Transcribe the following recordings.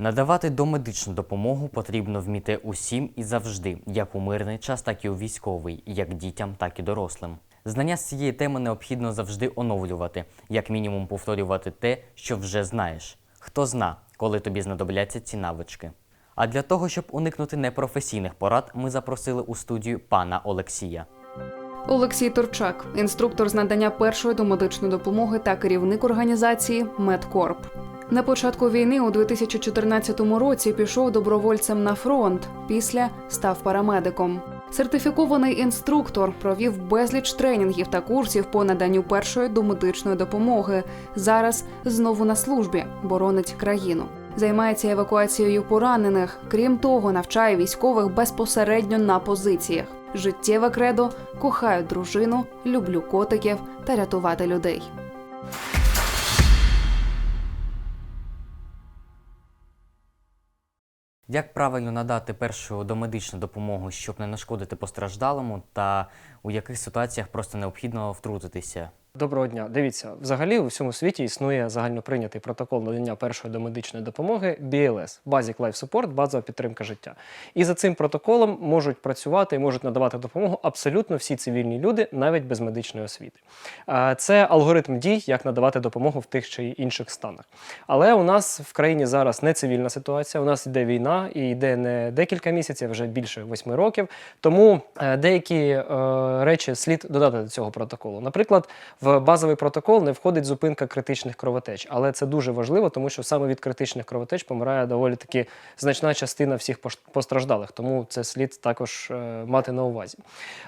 Надавати домедичну допомогу потрібно вміти усім і завжди, як у мирний час, так і у військовий, як дітям, так і дорослим. Знання з цієї теми необхідно завжди оновлювати, як мінімум повторювати те, що вже знаєш. Хто зна, коли тобі знадобляться ці навички. А для того, щоб уникнути непрофесійних порад, ми запросили у студію пана Олексія. Олексій Турчак, інструктор з надання першої домедичної допомоги та керівник організації Медкорп. На початку війни у 2014 році пішов добровольцем на фронт. Після став парамедиком. Сертифікований інструктор провів безліч тренінгів та курсів по наданню першої домедичної допомоги. Зараз знову на службі боронить країну. Займається евакуацією поранених. Крім того, навчає військових безпосередньо на позиціях. Життєве кредо кохаю дружину, люблю котиків та рятувати людей. Як правильно надати першу домедичну допомогу, щоб не нашкодити постраждалому, та у яких ситуаціях просто необхідно втрутитися? Доброго дня. Дивіться, взагалі у всьому світі існує загальноприйнятий протокол надання першої домедичної допомоги BLS – Basic Life Support, базова підтримка життя. І за цим протоколом можуть працювати і можуть надавати допомогу абсолютно всі цивільні люди, навіть без медичної освіти. Це алгоритм дій, як надавати допомогу в тих чи інших станах. Але у нас в країні зараз не цивільна ситуація. У нас йде війна і йде не декілька місяців, а вже більше восьми років. Тому е, деякі е, речі слід додати до цього протоколу. Наприклад, в базовий протокол не входить зупинка критичних кровотеч, але це дуже важливо, тому що саме від критичних кровотеч помирає доволі таки значна частина всіх постраждалих. Тому це слід також е, мати на увазі.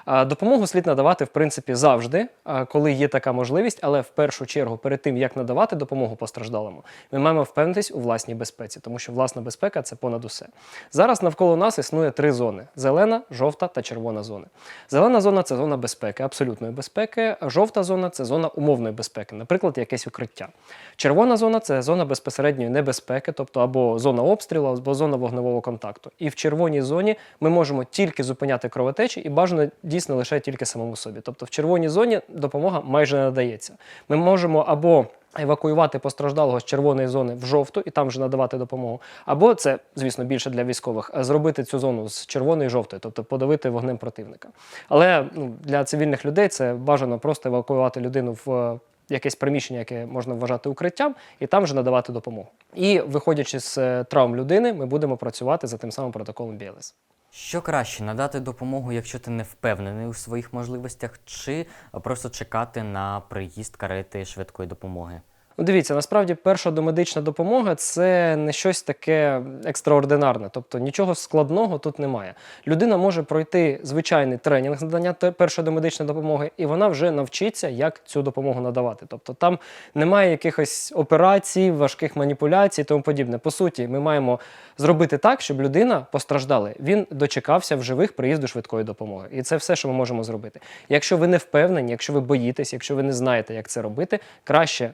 Допомогу слід надавати в принципі завжди, коли є така можливість, але в першу чергу, перед тим як надавати допомогу постраждалому, ми маємо впевнитись у власній безпеці, тому що власна безпека це понад усе. Зараз навколо нас існує три зони: зелена, жовта та червона зони. Зелена зона це зона безпеки, абсолютної безпеки. Жовта зона це зона умовної безпеки, наприклад, якесь укриття. Червона зона це зона безпосередньої небезпеки, тобто або зона обстрілу, або зона вогневого контакту. І в червоній зоні ми можемо тільки зупиняти кровотечі і бажано дійсно лише тільки самому собі. Тобто в червоній зоні допомога майже не надається. Ми можемо або евакуювати постраждалого з червоної зони в жовту і там вже надавати допомогу. Або це, звісно, більше для військових, зробити цю зону з червоної і жовтої, тобто подавити вогнем противника. Але ну, для цивільних людей це бажано просто евакуювати людину в е, якесь приміщення, яке можна вважати укриттям, і там вже надавати допомогу. І виходячи з е, травм людини, ми будемо працювати за тим самим протоколом BLS. Що краще надати допомогу, якщо ти не впевнений у своїх можливостях, чи просто чекати на приїзд карети швидкої допомоги? Ну, дивіться, насправді перша домедична допомога це не щось таке екстраординарне, тобто нічого складного тут немає. Людина може пройти звичайний тренінг надання першої домедичної допомоги, і вона вже навчиться, як цю допомогу надавати. Тобто там немає якихось операцій, важких маніпуляцій тому подібне. По суті, ми маємо зробити так, щоб людина постраждала. Він дочекався в живих приїзду швидкої допомоги. І це все, що ми можемо зробити. Якщо ви не впевнені, якщо ви боїтесь, якщо ви не знаєте, як це робити, краще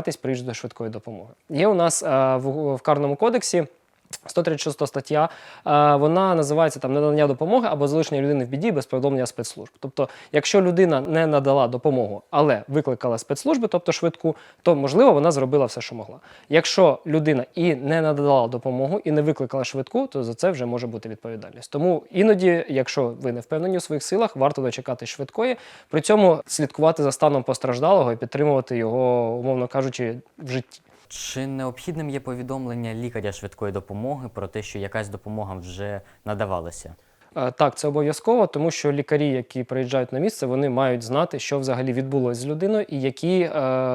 дочекатись до швидкої допомоги. Є у нас в, в карному кодексі. 136 стаття, е, вона називається там надання допомоги або залишення людини в біді без повідомлення спецслужб. Тобто, якщо людина не надала допомогу, але викликала спецслужби, тобто швидку, то можливо вона зробила все, що могла. Якщо людина і не надала допомогу, і не викликала швидку, то за це вже може бути відповідальність. Тому іноді, якщо ви не впевнені у своїх силах, варто дочекати швидкої, при цьому слідкувати за станом постраждалого і підтримувати його, умовно кажучи, в житті. Чи необхідним є повідомлення лікаря швидкої допомоги про те, що якась допомога вже надавалася? Е, Так, це обов'язково, тому що лікарі, які приїжджають на місце, вони мають знати, що взагалі відбулося з людиною і які е,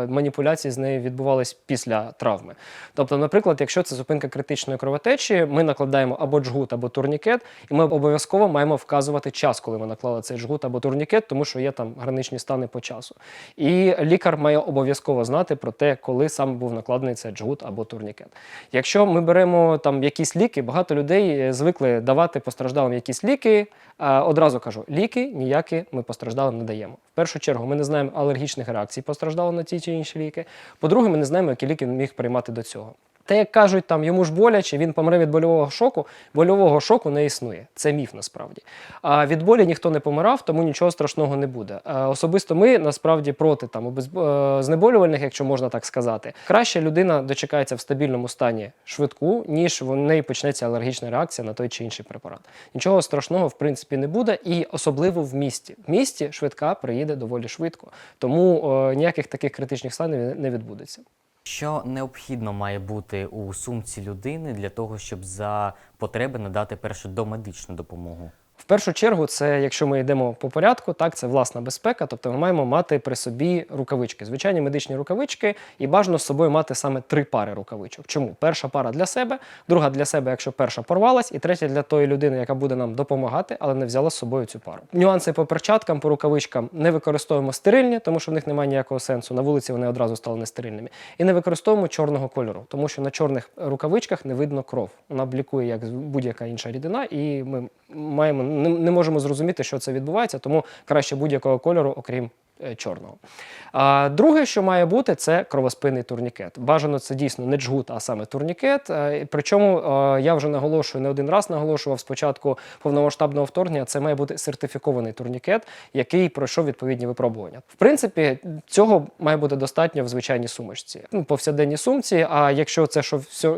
маніпуляції з нею відбувались після травми. Тобто, наприклад, якщо це зупинка критичної кровотечі, ми накладаємо або джгут, або турнікет, і ми обов'язково маємо вказувати час, коли ми наклали цей джгут або турнікет, тому що є там граничні стани по часу. І лікар має обов'язково знати про те, коли саме був накладений цей джгут або турнікет. Якщо ми беремо там якісь ліки, багато людей е, звикли давати постраждалим якісь ліки. Одразу кажу, ліки ніякі ми постраждалим не даємо. В першу чергу, ми не знаємо алергічних реакцій постраждало на ті чи інші ліки. По-друге, ми не знаємо, які ліки він міг приймати до цього. Те, як кажуть, там йому ж боляче, він помре від больового шоку. Больового шоку не існує. Це міф насправді. А від болі ніхто не помирав, тому нічого страшного не буде. А особисто ми насправді проти там обез- е, знеболювальних, якщо можна так сказати. Краще людина дочекається в стабільному стані швидку, ніж в неї почнеться алергічна реакція на той чи інший препарат. Нічого страшного в принципі не буде, і особливо в місті. В місті швидка приїде доволі швидко, тому е, ніяких таких критичних станів не відбудеться. Що необхідно має бути у сумці людини для того, щоб за потреби надати першу домедичну допомогу? В першу чергу, це якщо ми йдемо по порядку, так це власна безпека. Тобто ми маємо мати при собі рукавички, звичайні медичні рукавички, і бажано з собою мати саме три пари рукавичок. Чому? Перша пара для себе, друга для себе, якщо перша порвалась, і третя для тої людини, яка буде нам допомагати, але не взяла з собою цю пару. Нюанси по перчаткам, по рукавичкам не використовуємо стерильні, тому що в них немає ніякого сенсу. На вулиці вони одразу стали нестерильними. І не використовуємо чорного кольору, тому що на чорних рукавичках не видно кров. Вона блікує як будь-яка інша рідина, і ми маємо не, не можемо зрозуміти, що це відбувається, тому краще будь-якого кольору, окрім чорного. А друге, що має бути, це кровоспинний турнікет. Бажано це дійсно не джгут, а саме турнікет. Е, Причому е, я вже наголошую не один раз наголошував спочатку повномасштабного вторгнення. Це має бути сертифікований турнікет, який пройшов відповідні випробування. В принципі, цього має бути достатньо в звичайній сумочці, ну, повсякденній сумці. А якщо це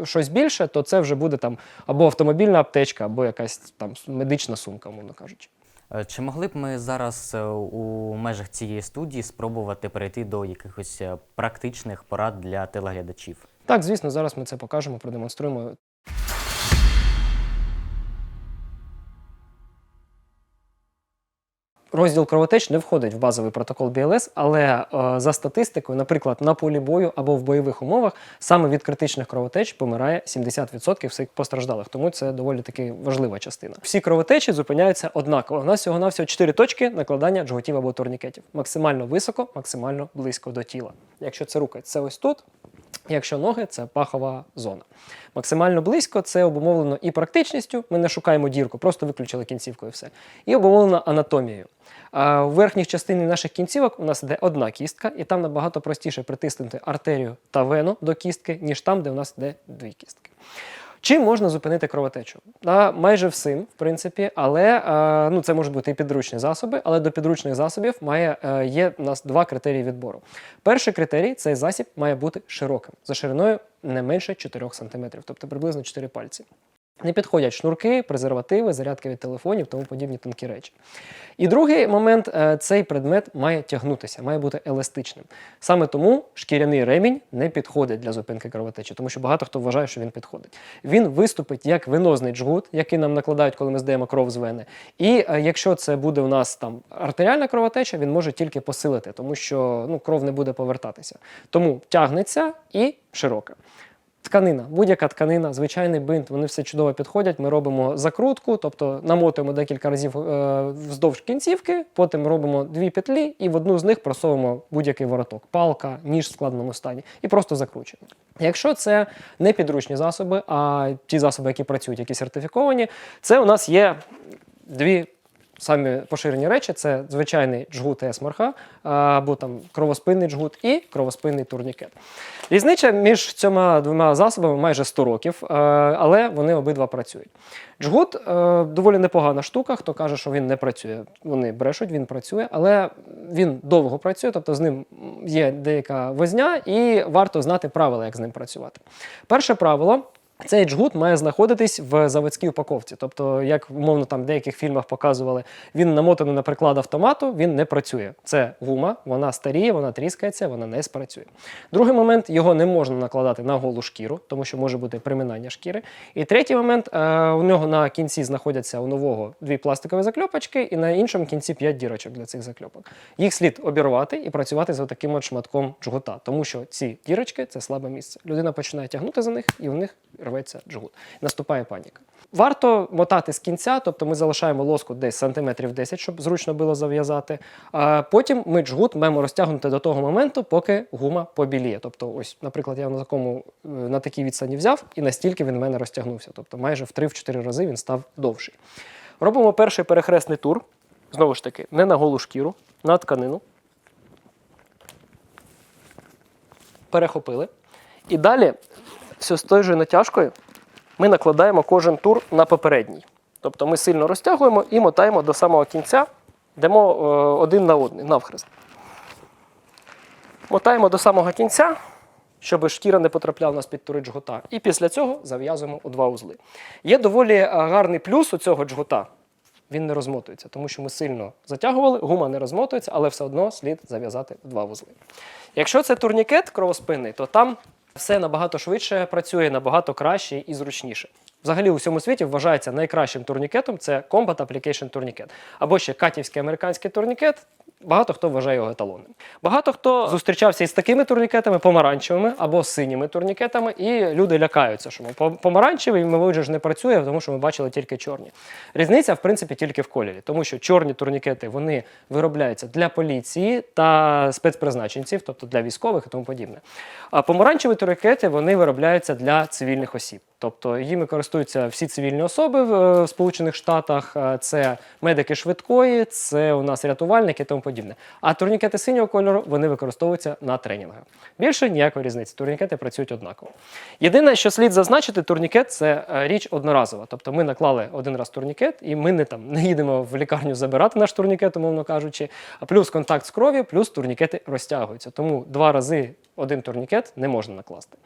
щось більше, то це вже буде там або автомобільна аптечка, або якась там медична сумка, мовно кажучи. Е, Чи могли б ми зараз е, у межах цієї студії спробувати перейти до якихось е, практичних порад для телеглядачів? Так, звісно, зараз ми це покажемо, продемонструємо. Розділ кровотеч не входить в базовий протокол БЛС, але е, за статистикою, наприклад, на полі бою або в бойових умовах саме від критичних кровотеч помирає 70% всіх постраждалих. Тому це доволі таки важлива частина. Всі кровотечі зупиняються однаково. У нас всього навсього 4 точки накладання джгутів або турнікетів. Максимально високо, максимально близько до тіла. Якщо це рука, це ось тут. Якщо ноги, це пахова зона. Максимально близько це обумовлено і практичністю. Ми не шукаємо дірку, просто виключили кінцівку і все. І обумовлено анатомією. А в верхніх частині наших кінцівок у нас йде одна кістка, і там набагато простіше притиснути артерію та вену до кістки, ніж там, де у нас йде дві кістки. Чим можна зупинити кровотечу? А, майже всім, в принципі, але е, ну, це можуть бути і підручні засоби, але до підручних засобів має, е, є у нас два критерії відбору. Перший критерій цей засіб має бути широким, за шириною не менше 4 см, тобто приблизно 4 пальці. Не підходять шнурки, презервативи, зарядки від телефонів, тому подібні тонкі речі. І другий момент е, цей предмет має тягнутися, має бути еластичним. Саме тому шкіряний ремінь не підходить для зупинки кровотечі, тому що багато хто вважає, що він підходить. Він виступить як венозний джгут, який нам накладають, коли ми здаємо кров з вени. І е, якщо це буде у нас там артеріальна кровотеча, він може тільки посилити, тому що ну, кров не буде повертатися. Тому тягнеться і широке. Тканина, будь-яка тканина, звичайний бинт, вони все чудово підходять. Ми робимо закрутку, тобто намотуємо декілька разів е, вздовж кінцівки, потім робимо дві петлі і в одну з них просовуємо будь-який вороток, палка, ніж в складному стані, і просто закручуємо. Якщо це не підручні засоби, а ті засоби, які працюють, які сертифіковані, це у нас є дві самі поширені речі це звичайний джгут есмарха, або там кровоспинний джгут і кровоспинний турнікет. Різниця між цими двома засобами майже 100 років, е, але вони обидва працюють. Джгут е, доволі непогана штука. Хто каже, що він не працює, вони брешуть, він працює, але він довго працює, тобто з ним є деяка возня, і варто знати правила, як з ним працювати. Перше правило. Цей джгут має знаходитись в заводській упаковці. Тобто, як умовно там в деяких фільмах показували, він намотаний на приклад автомату, він не працює. Це гума, вона старіє, вона тріскається, вона не спрацює. Другий момент його не можна накладати на голу шкіру, тому що може бути приминання шкіри. І третій момент е, у нього на кінці знаходяться у нового дві пластикові закльопочки, і на іншому кінці п'ять дірочок для цих закльопок. Їх слід обірвати і працювати з таким от шматком джгута, тому що ці дірочки це слабе місце. Людина починає тягнути за них, і в них рветься джгут. Наступає паніка. Варто мотати з кінця, тобто ми залишаємо лоску десь сантиметрів 10, щоб зручно було зав'язати. А потім ми джгут маємо розтягнути до того моменту, поки гума побіліє. Тобто, ось, наприклад, я на такому е, на такій відстані взяв, і настільки він в мене розтягнувся. Тобто майже в 3-4 рази він став довший. Робимо перший перехресний тур. Знову ж таки, не на голу шкіру, на тканину. Перехопили. І далі все з тою же натяжкою ми накладаємо кожен тур на попередній. Тобто ми сильно розтягуємо і мотаємо до самого кінця, йдемо е, один на один, навхрест. Мотаємо до самого кінця, щоб шкіра не потрапляла нас під тури джгута. І після цього зав'язуємо у два узли. Є доволі е, гарний плюс у цього джгута. Він не розмотується, тому що ми сильно затягували, гума не розмотується, але все одно слід зав'язати два вузли. Якщо це турнікет кровоспинний, то там все набагато швидше працює, набагато краще і зручніше. Взагалі у всьому світі вважається найкращим турнікетом це Combat Application турнікет. Або ще катівський американський турнікет. Багато хто вважає його еталонним. Багато хто зустрічався із такими турнікетами, помаранчевими або синіми турнікетами, і люди лякаються, що помаранчевий, мабуть, ж не працює, тому що ми бачили тільки чорні. Різниця, в принципі, тільки в кольорі, тому що чорні турнікети вони виробляються для поліції та спецпризначенців, тобто для військових і тому подібне. А помаранчеві турнікети вони виробляються для цивільних осіб. Тобто їми користуються всі цивільні особи в е, Сполучених Штатах. Це медики швидкої, це у нас рятувальники тому подібне. А турнікети синього кольору вони використовуються на тренінгах. Більше ніякої різниці. Турнікети працюють однаково. Єдине, що слід зазначити, турнікет це е, річ одноразова. Тобто ми наклали один раз турнікет, і ми не там не їдемо в лікарню забирати наш турнікет, умовно кажучи. А плюс контакт з кров'ю, плюс турнікети розтягуються. Тому два рази один турнікет не можна накласти.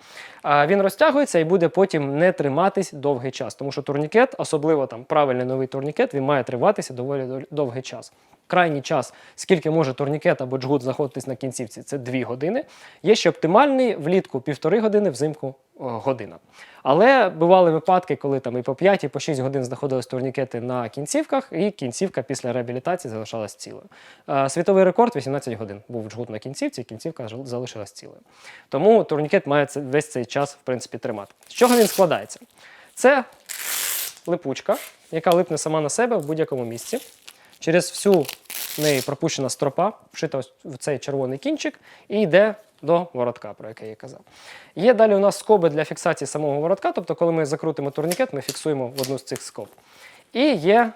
А він розтягується і буде потім не триматись довгий час, тому що турнікет, особливо там правильний новий турнікет, він має триватися доволі довгий час. Крайній час, скільки може турнікет або джгут знаходитись на кінцівці, це 2 години. Є ще оптимальний влітку півтори години, взимку година. Але бували випадки, коли там і по 5, і по 6 годин знаходились турнікети на кінцівках, і кінцівка після реабілітації залишалась цілою. Е, Світовий рекорд 18 годин був джгут на кінцівці, і кінцівка залишилась цілою. Тому турнікет має весь цей час, в принципі, тримати. З чого він складається? Це липучка, яка липне сама на себе в будь-якому місці. Через всю неї пропущена стропа, вшита ось в цей червоний кінчик, і йде до воротка, про який я казав. Є далі у нас скоби для фіксації самого воротка, тобто, коли ми закрутимо турнікет, ми фіксуємо в одну з цих скоб. І є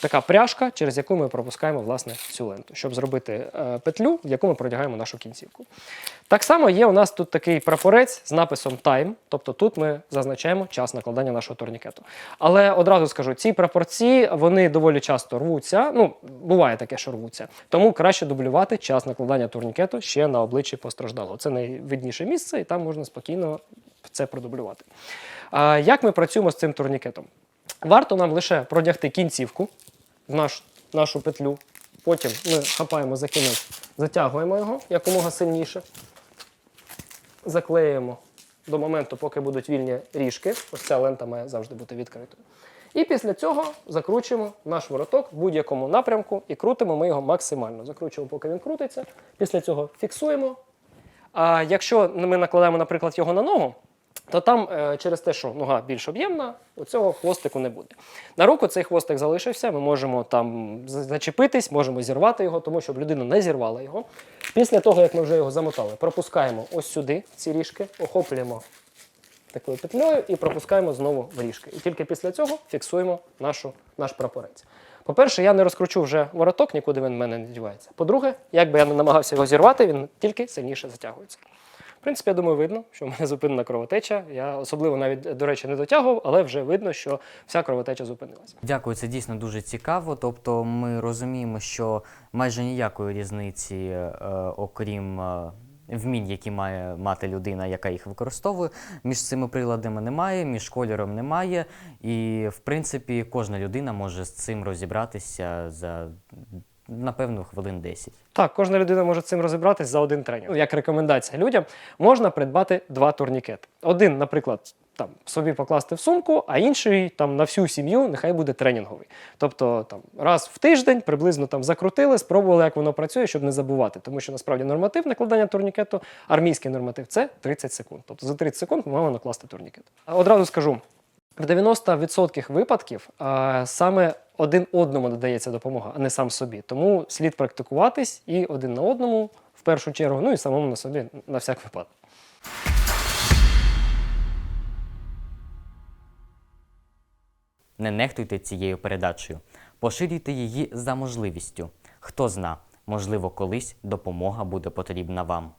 така пряжка, через яку ми пропускаємо власне цю ленту, щоб зробити е, петлю, в яку ми продягаємо нашу кінцівку. Так само є у нас тут такий прапорець з написом Time, тобто тут ми зазначаємо час накладання нашого турнікету. Але одразу скажу, ці прапорці вони доволі часто рвуться. Ну, буває таке, що рвуться. Тому краще дублювати час накладання турнікету ще на обличчі постраждалого. Це найвидніше місце, і там можна спокійно це продублювати. Як ми працюємо з цим турнікетом? Варто нам лише продягти кінцівку в наш, нашу петлю. Потім ми хапаємо за кінець, затягуємо його якомога сильніше, заклеюємо до моменту, поки будуть вільні ріжки. Ось ця лента має завжди бути відкритою. І після цього закручуємо наш вороток в будь-якому напрямку і крутимо ми його максимально. Закручуємо, поки він крутиться. Після цього фіксуємо. А якщо ми накладаємо, наприклад, його на ногу, то там е, через те, що нога більш об'ємна, у цього хвостику не буде. На руку цей хвостик залишився, ми можемо там зачепитись, можемо зірвати його, тому щоб людина не зірвала його. Після того, як ми вже його замотали, пропускаємо ось сюди ці ріжки, охоплюємо такою петлею і пропускаємо знову в ріжки. І тільки після цього фіксуємо нашу, наш прапорець. По-перше, я не розкручу вже вороток, нікуди він в мене не дівається. По-друге, як би я не намагався його зірвати, він тільки сильніше затягується. Принципі, я думаю, видно, що в мене зупинена кровотеча. Я особливо навіть, до речі, не дотягував, але вже видно, що вся кровотеча зупинилася. Дякую, це дійсно дуже цікаво. Тобто ми розуміємо, що майже ніякої різниці, е, окрім е, вмінь, які має мати людина, яка їх використовує, між цими приладами немає, між кольором немає. І, в принципі, кожна людина може з цим розібратися за напевно хвилин 10. Так, кожна людина може цим розібратись за один тренінг. Ну, Як рекомендація людям, можна придбати два турнікети. Один, наприклад, там собі покласти в сумку, а інший там на всю сім'ю нехай буде тренінговий. Тобто там раз в тиждень приблизно там закрутили, спробували, як воно працює, щоб не забувати. Тому що насправді норматив накладання турнікету, армійський норматив це 30 секунд. Тобто за 30 секунд ми маємо накласти турнікет. Одразу скажу, в 90% випадків а, саме один одному надається допомога, а не сам собі. Тому слід практикуватись і один на одному в першу чергу, ну і самому на собі на всяк випадок. Не нехтуйте цією передачею. Поширюйте її за можливістю. Хто зна, можливо, колись допомога буде потрібна вам.